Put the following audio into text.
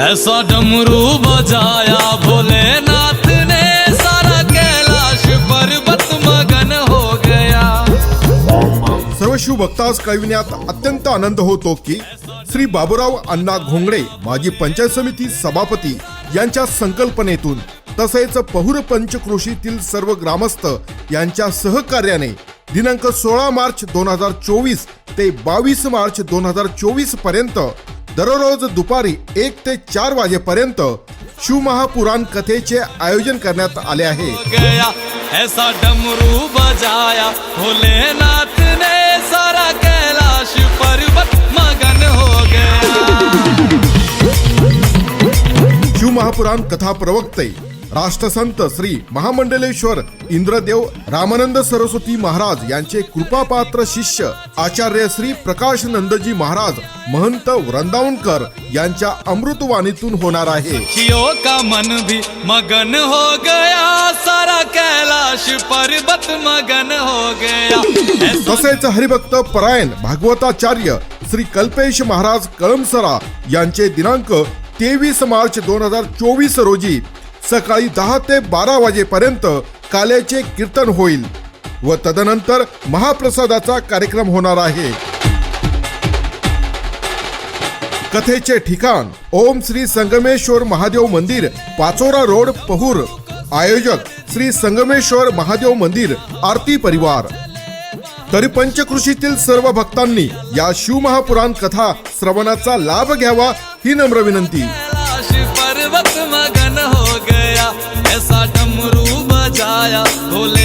ऐसा डमरू बजाया भोलेनाथ ने। सारा कैलाश पर्वत मगन हो गया। सर्व शिवभक्तास कळविण्यात अत्यंत आनंद होतो की श्री बाबूराव अण्णा घोंगडे माजी पंचायत समिती सभापती यांच्या संकल्पनेतून तसेच पहुर पंचकृषीतील सर्व ग्रामस्थ यांच्या सहकार्याने दिनांक सोळा मार्च दोन हजार चोवीस ते बावीस मार्च दोन हजार चोवीसपर्यंत दररोज दुपारी एक ते चार वाजेपर्यंत शिवमहापुराण कथेचे आयोजन करण्यात आले आहे. ऐसा डमरू बजाया भोलेनाथ ने सारा कैलाश पर्वत मगन हो गया। शिवमहापुराण कथा प्रवक्ते राष्ट्रसंत श्री महामंडलेश्वर इंद्रदेव रामानंद सरस्वती महाराज यांचे कृपापात्र शिष्य आचार्य श्री प्रकाश नंदजी महाराज महंत वृंदावनकर यांच्या अमृतवाणीतून होणार आहे. का मन भी मगन हो गया? सारा कैलाश पर्वत मगन हो गया। तसेच हरिभक्त परायण भागवताचार्य श्री कल्पेश महाराज कळमसरा यांचे दिनांक तेवीस मार्च दोन हजार चोवीस रोजी सकाळी दहा ते बारा वाजेपर्यंत काल्याचे कीर्तन होईल व तदनंतर महाप्रसादाचा कार्यक्रम होणार आहे. कथेचे ठिकाण ओम श्री संगमेश्वर महादेव मंदिर पाचोरा रोड पहूर. आयोजक श्री संगमेश्वर महादेव मंदिर आरती परिवार. तरी पंचकृषीतील सर्व भक्तांनी या शिवमहापुराण कथा श्रवणाचा लाभ घ्यावा ही नम्र विनंती. ऐसा डमरू बजाया भोले